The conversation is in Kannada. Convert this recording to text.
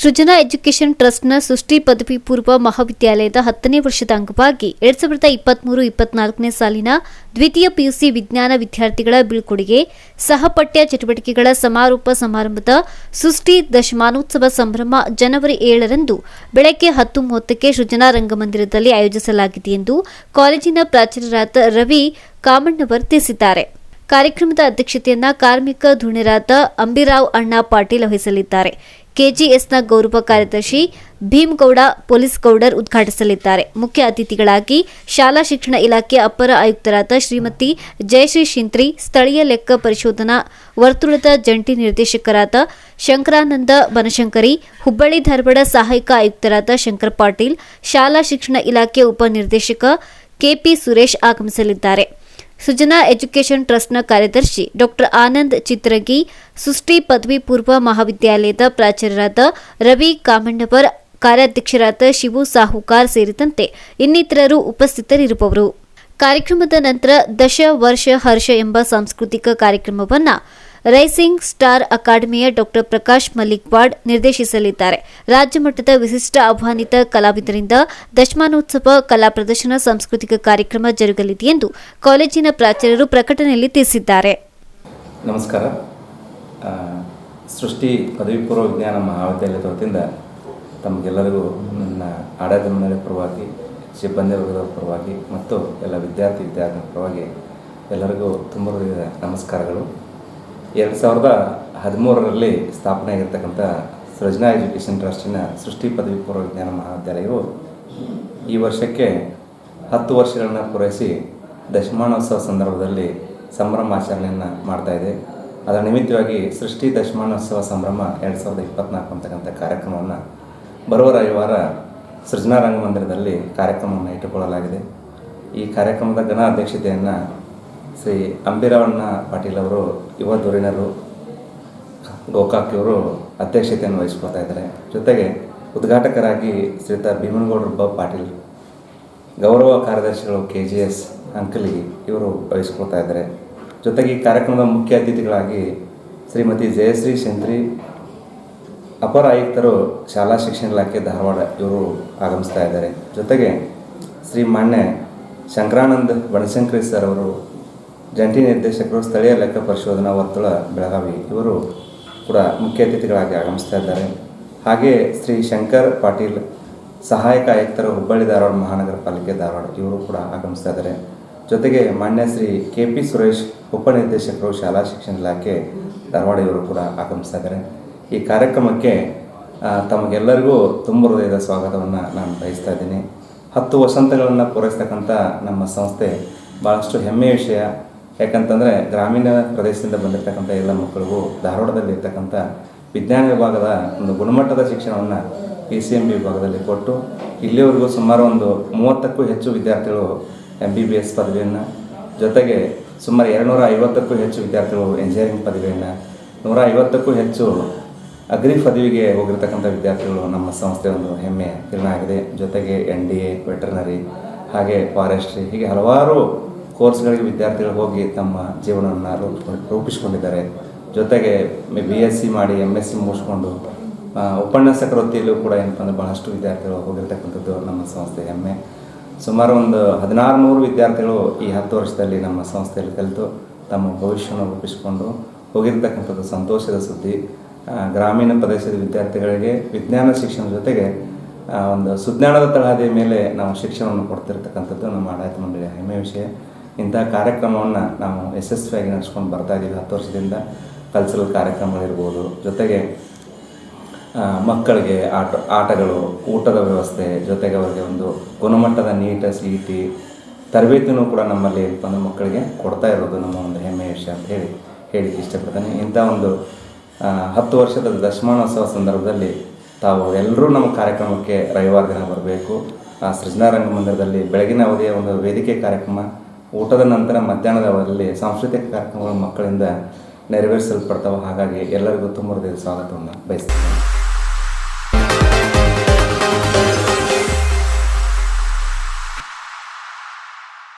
ಸೃಜನಾ ಎಜುಕೇಷನ್ ಟ್ರಸ್ಟ್ನ ಸೃಷ್ಟಿ ಪದವಿ ಪೂರ್ವ ಮಹಾವಿದ್ಯಾಲಯದ ಹತ್ತನೇ ವರ್ಷದ ಅಂಗವಾಗಿ ಎರಡ್ ಸಾವಿರದ ಇಪ್ಪತ್ಮೂರು ಇಪ್ಪತ್ನಾಲ್ಕನೇ ಸಾಲಿನ ದ್ವಿತೀಯ ಪಿಯುಸಿ ವಿಜ್ಞಾನ ವಿದ್ಯಾರ್ಥಿಗಳ ಬೀಳ್ಕೊಡುಗೆ ಸಹಪಠ್ಯ ಚಟುವಟಿಕೆಗಳ ಸಮಾರೋಪ ಸಮಾರಂಭದ ಸೃಷ್ಟಿ ದಶಮಾನೋತ್ಸವ ಸಂಭ್ರಮ ಜನವರಿ ಏಳರಂದು ಬೆಳಗ್ಗೆ ಹತ್ತು ಮೂವತ್ತಕ್ಕೆ ಸೃಜನಾ ರಂಗಮಂದಿರದಲ್ಲಿ ಆಯೋಜಿಸಲಾಗಿದೆ ಎಂದು ಕಾಲೇಜಿನ ಪ್ರಾಚಾರ್ಯರಾದ ರವಿ ಕಾಮಣ್ಣವರ್ ತಿಳಿಸಿದ್ದಾರೆ. ಕಾರ್ಯಕ್ರಮದ ಅಧ್ಯಕ್ಷತೆಯನ್ನ ಕಾರ್ಮಿಕ ಧುಣಿರಾದ ಅಂಬಿರಾವ್ ಅಣ್ಣಾ ಪಾಟೀಲ್ ವಹಿಸಲಿದ್ದಾರೆ. ಕೆಜಿಎಸ್ನ ಗೌರವ ಕಾರ್ಯದರ್ಶಿ ಭೀಮಗೌಡ ಪೊಲೀಸ್ ಗೌಡರ್ ಉದ್ಘಾಟಿಸಲಿದ್ದಾರೆ. ಮುಖ್ಯ ಅತಿಥಿಗಳಾಗಿ ಶಾಲಾ ಶಿಕ್ಷಣ ಇಲಾಖೆ ಅಪರ ಆಯುಕ್ತರಾದ ಶ್ರೀಮತಿ ಜಯಶ್ರೀ ಶಿಂತ್ರಿ, ಸ್ಥಳೀಯ ಲೆಕ್ಕ ಪರಿಶೋಧನಾ ವರ್ತುಳದ ಜಂಟಿ ನಿರ್ದೇಶಕರಾದ ಶಂಕರಾನಂದ ಬನಶಂಕರಿ, ಹುಬ್ಬಳ್ಳಿ ಧಾರವಾಡ ಸಹಾಯಕ ಆಯುಕ್ತರಾದ ಶಂಕರ್ ಪಾಟೀಲ್, ಶಾಲಾ ಶಿಕ್ಷಣ ಇಲಾಖೆ ಉಪನಿರ್ದೇಶಕ ಕೆಪಿ ಸುರೇಶ್ ಆಗಮಿಸಲಿದ್ದಾರೆ. ಸುಜನಾ ಎಜುಕೇಷನ್ ಟ್ರಸ್ಟ್ನ ಕಾರ್ಯದರ್ಶಿ ಡಾಕ್ಟರ್ ಆನಂದ್ ಚಿತ್ರಗಿ, ಸೃಷ್ಟಿ ಪದವಿ ಪೂರ್ವ ಮಹಾವಿದ್ಯಾಲಯದ ಪ್ರಾಚಾರ್ಯರಾದ ರವಿ ಕಾಮಣ್ಣವರ್, ಕಾರ್ಯಾಧ್ಯಕ್ಷರಾದ ಶಿವು ಸಾಹುಕಾರ್ ಸೇರಿದಂತೆ ಇನ್ನಿತರರು ಉಪಸ್ಥಿತರಿರುವವರು. ಕಾರ್ಯಕ್ರಮದ ನಂತರ ದಶ ವರ್ಷ ಹರ್ಷ ಎಂಬ ಸಾಂಸ್ಕೃತಿಕ ಕಾರ್ಯಕ್ರಮವನ್ನು ರೈಸಿಂಗ್ ಸ್ಟಾರ್ ಅಕಾಡೆಮಿಯ ಡಾಕ್ಟರ್ ಪ್ರಕಾಶ್ ಮಲ್ಲಿಕ್ವಾಡ್ ನಿರ್ದೇಶಿಸಲಿದ್ದಾರೆ. ರಾಜ್ಯ ಮಟ್ಟದ ವಿಶಿಷ್ಟ ಆಹ್ವಾನಿತ ಕಲಾವಿದರಿಂದ ದಶಮಾನೋತ್ಸವ ಕಲಾ ಪ್ರದರ್ಶನ ಸಾಂಸ್ಕೃತಿಕ ಕಾರ್ಯಕ್ರಮ ಜರುಗಲಿದೆ ಎಂದು ಕಾಲೇಜಿನ ಪ್ರಾಚಾರ್ಯರು ಪ್ರಕಟಣೆಯಲ್ಲಿ ತಿಳಿಸಿದ್ದಾರೆ. ನಮಸ್ಕಾರ. ಸೃಷ್ಟಿ ಪದವಿ ಪೂರ್ವ ವಿಜ್ಞಾನ ಮಹಾವಿದ್ಯಾಲಯದ ವತಿಯಿಂದ ತಮಗೆಲ್ಲರಿಗೂ ನನ್ನ ಆಡಳಿತ ಪರವಾಗಿ, ಸಿಬ್ಬಂದಿ ವರ್ಗದ ಪರವಾಗಿ ಮತ್ತು ಎಲ್ಲ ವಿದ್ಯಾರ್ಥಿ, ವಿದ್ಯಾರ್ಥಿಗಳ ಪರವಾಗಿ ಎಲ್ಲರಿಗೂ ತುಂಬ ನಮಸ್ಕಾರಗಳು. ಎರಡು ಸಾವಿರದ ಹದಿಮೂರರಲ್ಲಿ ಸ್ಥಾಪನೆ ಆಗಿರ್ತಕ್ಕಂಥ ಸೃಜನಾ ಎಜುಕೇಷನ್ ಟ್ರಸ್ಟಿನ ಸೃಷ್ಟಿ ಪದವಿ ಪೂರ್ವ ವಿಜ್ಞಾನ ಮಹಾವಿದ್ಯಾಲಯವು ಈ ವರ್ಷಕ್ಕೆ ಹತ್ತು ವರ್ಷಗಳನ್ನು ಪೂರೈಸಿ ದಶಮಾನೋತ್ಸವ ಸಂದರ್ಭದಲ್ಲಿ ಸಂಭ್ರಮಾಚರಣೆಯನ್ನು ಮಾಡ್ತಾ ಇದೆ. ಅದರ ನಿಮಿತ್ತವಾಗಿ ಸೃಷ್ಟಿ ದಶಮಾನೋತ್ಸವ ಸಂಭ್ರಮ ಎರಡು ಸಾವಿರದ ಇಪ್ಪತ್ನಾಲ್ಕು ಅಂತಕ್ಕಂಥ ಕಾರ್ಯಕ್ರಮವನ್ನು ಬರುವ ರವಿವಾರ ಸೃಜನಾ ರಂಗಮಂದಿರದಲ್ಲಿ ಕಾರ್ಯಕ್ರಮವನ್ನು ಇಟ್ಟುಕೊಳ್ಳಲಾಗಿದೆ. ಈ ಕಾರ್ಯಕ್ರಮದ ಘನ ಅಧ್ಯಕ್ಷತೆಯನ್ನು ಶ್ರೀ ಅಂಬಿರವಣ್ಣ ಪಾಟೀಲ್ ಅವರು ಯುವ ಧುರೀಣರು ಗೋಕಾಕ್ ಇವರು ಅಧ್ಯಕ್ಷತೆಯನ್ನು ವಹಿಸ್ಕೊಳ್ತಾ ಇದ್ದಾರೆ. ಜೊತೆಗೆ ಉದ್ಘಾಟಕರಾಗಿ ಶ್ರೀತ ಭೀಮನಗೌಡರು ಬ ಪಾಟೀಲ್, ಗೌರವ ಕಾರ್ಯದರ್ಶಿಗಳು ಕೆ ಜಿ ಎಸ್ ಅಂಕಲಿ ಇವರು ವಹಿಸ್ಕೊಳ್ತಾ ಇದ್ದಾರೆ. ಜೊತೆಗೆ ಈ ಕಾರ್ಯಕ್ರಮದ ಮುಖ್ಯ ಅತಿಥಿಗಳಾಗಿ ಶ್ರೀಮತಿ ಜಯಶ್ರೀ ಶಂತ್ರಿ, ಅಪರ ಆಯುಕ್ತರು ಶಾಲಾ ಶಿಕ್ಷಣ ಇಲಾಖೆ ಧಾರವಾಡ ಇವರು ಆಗಮಿಸ್ತಾ ಇದ್ದಾರೆ. ಜೊತೆಗೆ ಶ್ರೀ ಮಾನ್ಯ ಶಂಕರಾನಂದ್ ಬನಶಂಕರಿ ಸರ್ ಅವರು ಜಂಟಿ ನಿರ್ದೇಶಕರು ಸ್ಥಳೀಯ ಲೆಕ್ಕ ಪರಿಶೋಧನಾ ವರ್ತುಳ ಬೆಳಗಾವಿ ಇವರು ಕೂಡ ಮುಖ್ಯ ಅತಿಥಿಗಳಾಗಿ ಆಗಮಿಸ್ತಾ ಇದ್ದಾರೆ. ಹಾಗೆ ಶ್ರೀ ಶಂಕರ್ ಪಾಟೀಲ್, ಸಹಾಯಕ ಆಯುಕ್ತರು ಹುಬ್ಬಳ್ಳಿ ಧಾರವಾಡ ಮಹಾನಗರ ಪಾಲಿಕೆ ಧಾರವಾಡ ಇವರು ಕೂಡ ಆಗಮಿಸ್ತಾ ಇದ್ದಾರೆ. ಜೊತೆಗೆ ಮಾನ್ಯ ಶ್ರೀ ಕೆ ಪಿ ಸುರೇಶ್ ಉಪನಿರ್ದೇಶಕರು ಶಾಲಾ ಶಿಕ್ಷಣ ಇಲಾಖೆ ಧಾರವಾಡ ಇವರು ಕೂಡ ಆಗಮಿಸ್ತಾ ಇದ್ದಾರೆ. ಈ ಕಾರ್ಯಕ್ರಮಕ್ಕೆ ತಮಗೆಲ್ಲರಿಗೂ ತುಂಬ ಹೃದಯದ ಸ್ವಾಗತವನ್ನು ನಾನು ಬಯಸ್ತಾ ಇದ್ದೀನಿ. ಹತ್ತು ವಸಂತಗಳನ್ನು ಪೂರೈಸ್ತಕ್ಕಂಥ ನಮ್ಮ ಸಂಸ್ಥೆ ಭಾಳಷ್ಟು ಹೆಮ್ಮೆಯ ವಿಷಯ. ಯಾಕಂತಂದರೆ ಗ್ರಾಮೀಣ ಪ್ರದೇಶದಿಂದ ಬಂದಿರತಕ್ಕಂಥ ಎಲ್ಲ ಮಕ್ಕಳಿಗೂ ಧಾರವಾಡದಲ್ಲಿ ಇರ್ತಕ್ಕಂಥ ವಿಜ್ಞಾನ ವಿಭಾಗದ ಒಂದು ಗುಣಮಟ್ಟದ ಶಿಕ್ಷಣವನ್ನು ಪಿ ಸಿ ಎಂ ಬಿ ವಿಭಾಗದಲ್ಲಿ ಕೊಟ್ಟು ಇಲ್ಲಿವರೆಗೂ ಸುಮಾರು ಒಂದು ಮೂವತ್ತಕ್ಕೂ ಹೆಚ್ಚು ವಿದ್ಯಾರ್ಥಿಗಳು ಎಂ ಬಿ ಬಿ ಎಸ್ ಪದವಿಯನ್ನು, ಜೊತೆಗೆ ಸುಮಾರು ಎರಡುನೂರ ಐವತ್ತಕ್ಕೂ ಹೆಚ್ಚು ವಿದ್ಯಾರ್ಥಿಗಳು ಎಂಜಿನಿಯರಿಂಗ್ ಪದವಿಯನ್ನು, ನೂರ ಐವತ್ತಕ್ಕೂ ಹೆಚ್ಚು ಅಗ್ರಿ ಪದವಿಗೆ ಹೋಗಿರ್ತಕ್ಕಂಥ ವಿದ್ಯಾರ್ಥಿಗಳು ನಮ್ಮ ಸಂಸ್ಥೆ ಒಂದು ಹೆಮ್ಮೆ ಕಿರಣ ಆಗಿದೆ. ಜೊತೆಗೆ ಎನ್ ಡಿ ಎ ವೆಟರ್ನರಿ ಹಾಗೆ ಫಾರೆಸ್ಟ್ರಿ ಹೀಗೆ ಹಲವಾರು ಕೋರ್ಸ್ಗಳಿಗೆ ವಿದ್ಯಾರ್ಥಿಗಳು ಹೋಗಿ ತಮ್ಮ ಜೀವನವನ್ನು ರೂಪಿಸ್ಕೊಂಡು ರೂಪಿಸ್ಕೊಂಡಿದ್ದಾರೆ. ಜೊತೆಗೆ ಬಿ ಎಸ್ ಸಿ ಮಾಡಿ ಎಂ ಎಸ್ ಸಿ ಮುಗಿಸ್ಕೊಂಡು ಉಪನ್ಯಾಸಕ ವೃತ್ತಿಯಲ್ಲೂ ಕೂಡ ಏನಪ್ಪ ಅಂದರೆ ಬಹಳಷ್ಟು ವಿದ್ಯಾರ್ಥಿಗಳು ಹೋಗಿರ್ತಕ್ಕಂಥದ್ದು ನಮ್ಮ ಸಂಸ್ಥೆ ಹೆಮ್ಮೆ. ಸುಮಾರು ಒಂದು ಹದಿನಾರು ನೂರು ವಿದ್ಯಾರ್ಥಿಗಳು ಈ ಹತ್ತು ವರ್ಷದಲ್ಲಿ ನಮ್ಮ ಸಂಸ್ಥೆಯಲ್ಲಿ ಕಲಿತು ತಮ್ಮ ಭವಿಷ್ಯವನ್ನು ರೂಪಿಸಿಕೊಂಡು ಹೋಗಿರ್ತಕ್ಕಂಥದ್ದು ಸಂತೋಷದ ಸುದ್ದಿ. ಗ್ರಾಮೀಣ ಪ್ರದೇಶದ ವಿದ್ಯಾರ್ಥಿಗಳಿಗೆ ವಿಜ್ಞಾನ ಶಿಕ್ಷಣದ ಜೊತೆಗೆ ಒಂದು ಸುಜ್ಞಾನದ ತಳಹದಿಯ ಮೇಲೆ ನಾವು ಶಿಕ್ಷಣವನ್ನು ಕೊಡ್ತಿರ್ತಕ್ಕಂಥದ್ದು ನಮ್ಮ ಆಡಳಿತ ಮಂಡಳಿಯ ಹೆಮ್ಮೆ ವಿಷಯ. ಇಂಥ ಕಾರ್ಯಕ್ರಮವನ್ನು ನಾವು ಯಶಸ್ವಿಯಾಗಿ ನಡೆಸ್ಕೊಂಡು ಬರ್ತಾ ಇದ್ದೀವಿ. ಹತ್ತು ವರ್ಷದಿಂದ ಕಲ್ಚರಲ್ ಕಾರ್ಯಕ್ರಮಗಳಿರ್ಬೋದು, ಜೊತೆಗೆ ಮಕ್ಕಳಿಗೆ ಆಟ, ಆಟಗಳು, ಊಟದ ವ್ಯವಸ್ಥೆ, ಜೊತೆಗೆ ಅವರಿಗೆ ಒಂದು ಗುಣಮಟ್ಟದ ನೀಟ ಸಿ ಟಿ ತರಬೇತಿನೂ ಕೂಡ ನಮ್ಮಲ್ಲಿ ಬಂದು ಮಕ್ಕಳಿಗೆ ಕೊಡ್ತಾ ಇರೋದು ನಮ್ಮ ಒಂದು ಹೆಮ್ಮೆಯ ವಿಷಯ ಅಂತ ಹೇಳಿ, ಹೇಳಿಕ್ಕೆ ಇಷ್ಟಪಡ್ತೇನೆ. ಇಂಥ ಒಂದು ಹತ್ತು ವರ್ಷದ ದಶಮಾನೋತ್ಸವ ಸಂದರ್ಭದಲ್ಲಿ ತಾವು ಎಲ್ಲರೂ ನಮ್ಮ ಕಾರ್ಯಕ್ರಮಕ್ಕೆ ರವಿವಾರ ದಿನ ಬರಬೇಕು. ಸೃಜನಾ ರಂಗಮಂದಿರದಲ್ಲಿ ಬೆಳಗಿನ ಅವಧಿಯ ಒಂದು ವೇದಿಕೆ ಕಾರ್ಯಕ್ರಮ ಊಟದ ನಂತರ ಮಧ್ಯಾಹ್ನದ ಅವಧಿಯಲ್ಲಿ ಸಾಂಸ್ಕೃತಿಕ ಕಾರ್ಯಕ್ರಮಗಳು ಮಕ್ಕಳಿಂದ ನೆರವೇರಿಸಲ್ಪಡ್ತಾವೆ. ಹಾಗಾಗಿ ಎಲ್ಲರಿಗೂ ತುಂಬ ಸ್ವಾಗತವನ್ನು ಬಯಸ್ತೇನೆ.